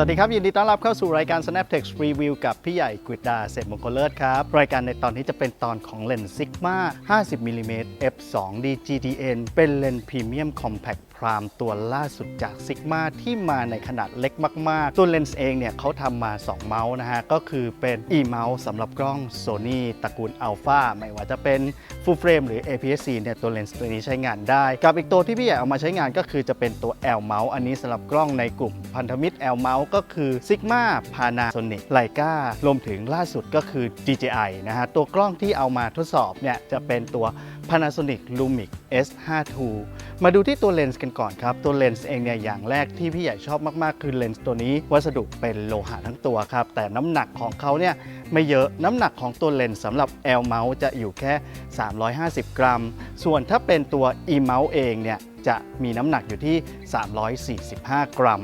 วัสดีครับ ยินดีต้อนรับเข้าสู่รายการ SnapTech Review กับพี่ใหญ่กฤษดาเศรษฐมงคลเลิศครับ รายการในตอนนี้จะเป็นตอนของเลนส์ Sigma 50มิลลิเมตร f2d GTN เป็นเลนส์พรีเมียมคอมแพคพรามตัวล่าสุดจาก Sigma ที่มาในขนาดเล็กมาก ๆ ตัวเลนส์เองเนี่ยเขาทำมา 2 เมาส์นะฮะ ก็คือเป็น e เมาส์สำหรับกล้อง Sony ตระกูล Alpha ไม่ว่าจะเป็น Full Frame หรือ APS-C เนี่ยตัวเลนส์ตัวนี้ใช้งานได้ กับอีกตัวที่พี่ใหญ่เอามาใช้งานก็คือจะเป็นตัว L Mount อันนี้สำหรับกล้องในกลุ่มพันธมิตร L Mount ก็คือ Sigma Panasonic Leica รวมถึงล่าสุดก็คือ DJI นะฮะตัวกล้องที่เอามาทดสอบเนี่ยจะเป็นตัว Panasonic Lumix S52 มาดูที่ตัวเลนส์กันก่อนครับ ตัวเลนส์เองเนี่ยอย่างแรกที่พี่ใหญ่ชอบมากๆ คือเลนส์ตัวนี้วัสดุเป็นโลหะทั้งตัวครับ แต่น้ำหนักของเขาเนี่ยไม่เยอะน้ำหนักของตัวเลนส์สำหรับ L mount จะอยู่แค่ 350 กรัม ส่วนถ้าเป็นตัว E mount เองเนี่ยจะมีน้ำหนักอยู่ที่ 345 กรัม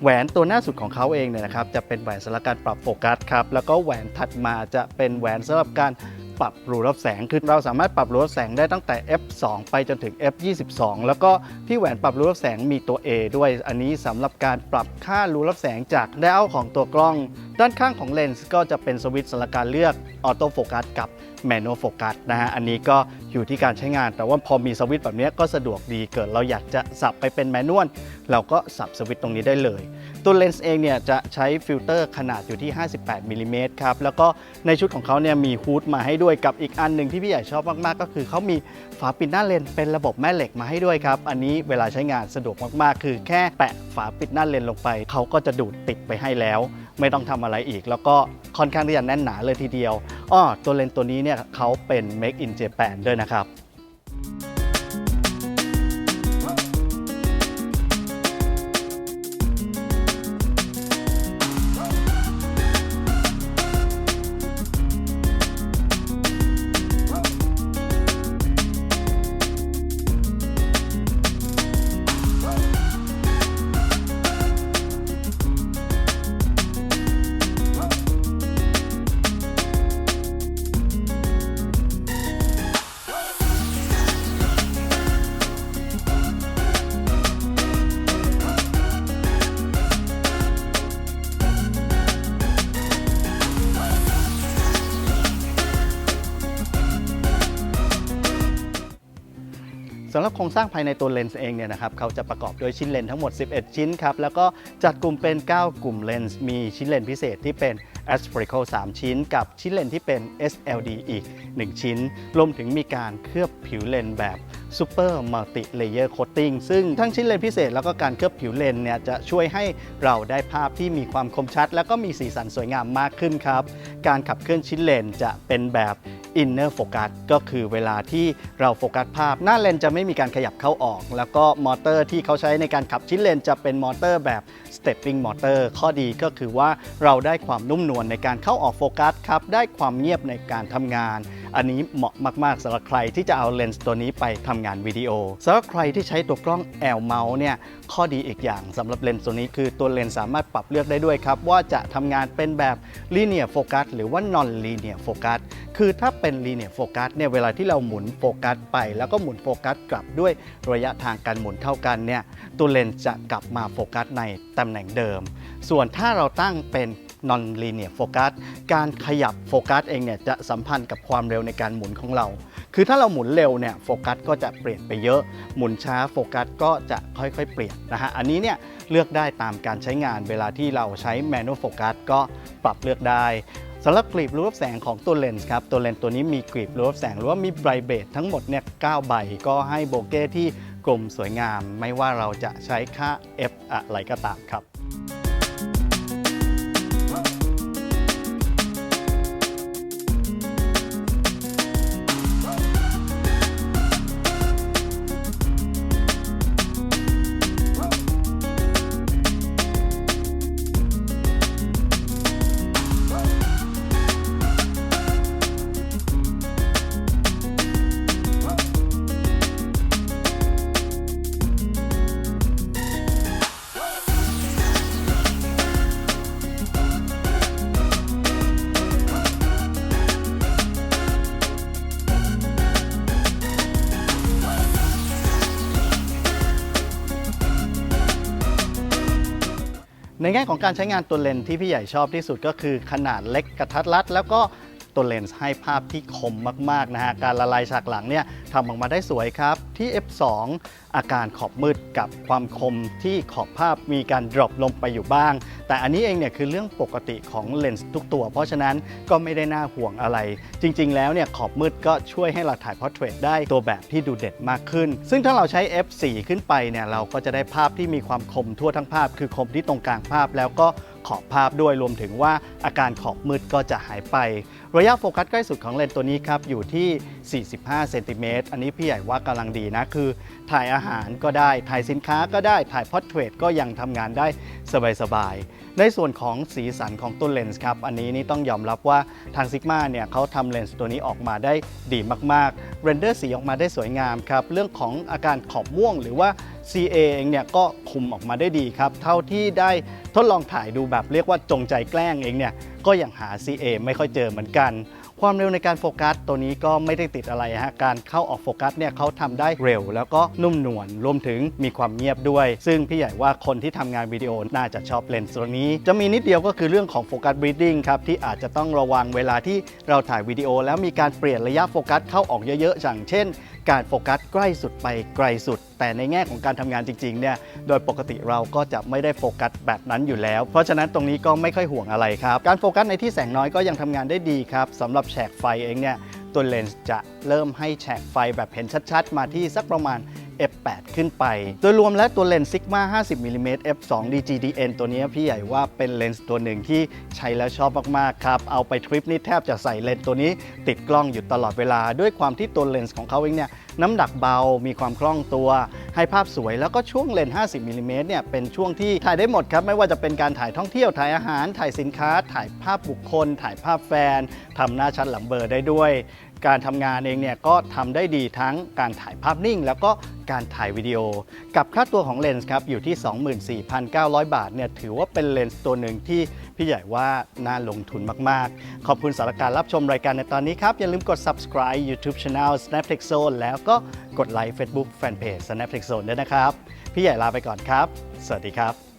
แหวนตัวหน้าสุดของเขาเองเนี่ยนะครับจะเป็นแหวนสำหรับการปรับโฟกัสครับแล้วก็แหวนถัดมาจะเป็นแหวนสำหรับการ ปรับรูรับแสง คือเราสามารถปรับรูรับแสงได้ตั้งแต่ f2 ไปจนถึง f22 แล้วก็ที่แหวนปรับรูรับแสงมีตัว A ด้วย อันนี้สำหรับการปรับค่ารูรับแสงจากดาวของตัวกล้องด้านข้างของเลนส์ก็จะเป็นสวิตช์สำหรับการเลือกออโต้โฟกัสกับแมน u a l โฟกัสนะฮะ อันนี้ก็อยู่ที่การใช้งาน แต่ว่าพอมีสวิตช์แบบนี้ก็สะดวกดีเกิดเราอยากจะสับไปเป็นแมนนวลเราก็สับสวิตช์ตรงนี้ได้เลย ตัวเลนส์เองเนี่ยจะใช้ฟิลเตอร์ขนาดอยู่ที่ 58มิลลิเมตรครับ แล้วก็ในชุดของเขาเนี่ยมีฮูดมาให้ด้วยกับอีกอันหนึ่งที่พี่ใหญ่ชอบมากๆ ก็คือเขามีฝาปิดหน้าเลนส์เป็นระบบแม่เหล็กมาให้ด้วยครับ อันนี้เวลาใช้งานสะดวกมากๆ คือแค่แปะฝาปิดหน้าเลนส์ลงไปเขาก็จะดูดติดไปให้แล้ว ไม่ต้องทำอะไรอีก แล้วก็ค่อนข้างที่จะแน่นหนาเลยทีเดียวอ้อตัวเลนส์ตัวนี้เนี่ยเขาเป็น Make in Japan ด้วยนะครับ สำหรับโครงสร้างภายในตัวเลนส์เองเนี่ยนะครับเขาจะประกอบด้วยชิ้นเลนส์ทั้งหมด 11 ชิ้นครับ แล้วก็จัดกลุ่มเป็น 9 กลุ่มเลนส์มีชิ้นเลนส์พิเศษที่เป็น a s p e r i c a l 3 ชิ้น กับชิ้นเลนส์ที่เป็น SLD อีก 1 ชิ้น รวมถึงมีการเคลือบผิวเลนส์แบบ Super Multi Layer Coating ซึ่งทั้งชิ้นเลนส์พิเศษแล้วก็การเคลือบผิวเลนส์เนี่ยจะช่วยให้เราได้ภาพที่มีความคมชัด แล้วก็มีสีสันสวยงามมากขึ้นครับ การขับเคลื่อนชิ้นเลนส์จะเป็นแบบ Inner Focus ก็คือเวลาที่เราโฟกัสภาพ หน้าเลนจะไม่มีการขยับเข้าออก แล้วก็มอเตอร์ที่เขาใช้ในการขับชิ้นเลนจะเป็นมอเตอร์แบบ Stepping Motor ข้อดีก็คือว่าเราได้ความนุ่มนวลในการเข้าออกโฟกัสครับได้ความเงียบในการทำงาน อันนี้เหมาะมากๆสำหรับใครที่จะเอาเลนส์ตัวนี้ไปทำงานวิดีโอสำหรับใครที่ใช้ตัวกล้อง L mount เนี่ยข้อดีอีกอย่างสำหรับเลนส์ตัวนี้คือตัวเลนส์สามารถปรับเลือกได้ด้วยครับ ว่าจะทำงานเป็นแบบ linear focus หรือว่า non linear focus คือถ้าเป็น linear focus เนี่ยเวลาที่เราหมุนโฟกัสไป แล้วก็หมุนโฟกัสกลับด้วยระยะทางการหมุนเท่ากันเนี่ยตัวเลนส์จะกลับมาโฟกัสในตำแหน่งเดิม ส่วนถ้าเราตั้งเป็น non linear focus การขยับโฟกัสเองเนี่ยจะสัมพันธ์กับความเร็วในการหมุนของเรา คือถ้าเราหมุนเร็วเนี่ยโฟกัสก็จะเปลี่ยนไปเยอะ หมุนช้าโฟกัสก็จะค่อยๆ เปลี่ยนนะฮะ อันนี้เนี่ยเลือกได้ตามการใช้งาน เวลาที่เราใช้ manual focus ก็ปรับเลือกได้สำหรับกลีบรูรับแสงของตัวเลนส์ครับ ตัวเลนส์ตัวนี้มีกลีบรูรับแสงหรือว่ามีไบรเบตทั้งหมดเนี่ย9ใบก็ให้โบเก้ที่กลมสวยงาม ไม่ว่าเราจะใช้ค่า f อะไรก็ตามครับ ในแง่ของการใช้งานตัวเลนส์ที่พี่ใหญ่ชอบที่สุดก็คือขนาดเล็กกระทัดรัด แล้วก็ตัวเลนส์ให้ภาพที่คมมากๆนะฮะการละลายฉากหลังเนี่ยทำออกมาได้สวยครับ ที่ f2 อาการขอบมืดกับความคมที่ขอบภาพมีการดรอปลงไปอยู่บ้าง แต่อันนี้เองเนี่ยคือเรื่องปกติของเลนส์ทุกตัว เพราะฉะนั้นก็ไม่ได้น่าห่วงอะไร จริง ๆ แล้วเนี่ยขอบมืดก็ช่วยให้เราถ่ายพอร์เทรตได้ตัวแบบที่ดูเด็ดมากขึ้น ซึ่งถ้าเราใช้ f4 ขึ้นไปเนี่ยเราก็จะได้ภาพที่มีความคมทั่วทั้งภาพ คือคมที่ตรงกลางภาพแล้วก็ ขอบภาพด้วยรวมถึงว่าอาการขอบมืดก็จะหายไป ระยะโฟกัสใกล้สุดของเลนส์ตัวนี้ครับอยู่ที่ 45 เซนติเมตรอันนี้พี่ใหญ่ว่ากำลังดีนะ คือ ถ่ายอาหารก็ได้ ถ่ายสินค้าก็ได้ถ่ายพอร์เทรตก็ยังทำงานได้สบายๆในส่วนของสีสันของตัวเลนส์ครับอันนี้นี่ต้องยอมรับว่าทางซิกมาเนี่ยเขาทำเลนส์ตัวนี้ออกมาได้ดีมากๆเรนเดอร์สีออกมาได้สวยงามครับเรื่องของอาการขอบม่วงหรือว่า CA เองเนี่ยก็คุมออกมาได้ดีครับ เท่าที่ได้ทดลองถ่ายดูแบบเรียกว่าจงใจแกล้งเองเนี่ยก็ยังหา CA ไม่ค่อยเจอเหมือนกัน ความเร็วในการโฟกัสตัวนี้ก็ไม่ได้ติดอะไรฮะการเข้าออกโฟกัสเนี่ยเขาทำได้เร็ว แล้วก็นุ่มนวลรวมถึงมีความเงียบด้วย ซึ่งพี่ใหญ่ว่าคนที่ทำงานวิดีโอน่าจะชอบเลนส์ตัวนี้ จะมีนิดเดียวก็คือเรื่องของโฟกัสบรีดดิ้งครับที่อาจจะต้องระวังเวลาที่เราถ่ายวิดีโอ แล้วมีการเปลี่ยนระยะโฟกัสเข้าออกเยอะๆอย่างเช่น การโฟกัสใกล้สุดไปไกลสุด แต่ในแง่ของการทำงานจริงๆเนี่ยโดยปกติเราก็จะไม่ได้โฟกัสแบบนั้นอยู่แล้ว เพราะฉะนั้นตรงนี้ก็ไม่ค่อยห่วงอะไรครับ การโฟกัสในที่แสงน้อยก็ยังทำงานได้ดีครับสำหรับแฉกไฟเองเนี่ยตัวเลนส์จะเริ่มให้แฉกไฟแบบเห็นชัดๆ มาที่สักประมาณ f8 ขึ้นไป โดยรวมแล้วตัวเลนส์ Sigma 50 mm f2 DGDN ตัวนี้พี่ใหญ่ว่าเป็นเลนส์ตัวหนึ่งที่ใช้แล้วชอบมากๆครับ เอาไปทริปนี่แทบจะใส่เลนส์ตัวนี้ ติดกล้องอยู่ตลอดเวลา ด้วยความที่ตัวเลนส์ของเขาเองเนี่ยน้ำหนักเบา มีความคล่องตัว ให้ภาพสวย แล้วก็ช่วงเลนส์ 50 mm เนี่ย เป็นช่วงที่ถ่ายได้หมดครับ ไม่ว่าจะเป็นการถ่ายท่องเที่ยว ถ่ายอาหาร ถ่ายสินค้า ถ่ายภาพบุคคล ถ่ายภาพแฟน ทำหน้าชัดหลังเบอร์ได้ด้วย การทำงานเองเนี่ยก็ทำได้ดีทั้งการถ่ายภาพนิ่ง แล้วก็การถ่ายวิดีโอ กับค่าตัวของเลนส์ครับอยู่ที่ 24,900 บาทเนี่ยถือว่าเป็นเลนส์ตัวหนึ่งที่พี่ใหญ่ว่าน่าลงทุนมาก ๆ ขอบคุณสำหรับการรับชมรายการในตอนนี้ครับ อย่าลืมกด subscribe YouTube Channel Snaptech Zone แล้วก็กดไลค์ Facebook Fanpage Snaptech Zone ด้วยนะครับ พี่ใหญ่ลาไปก่อนครับ สวัสดีครับ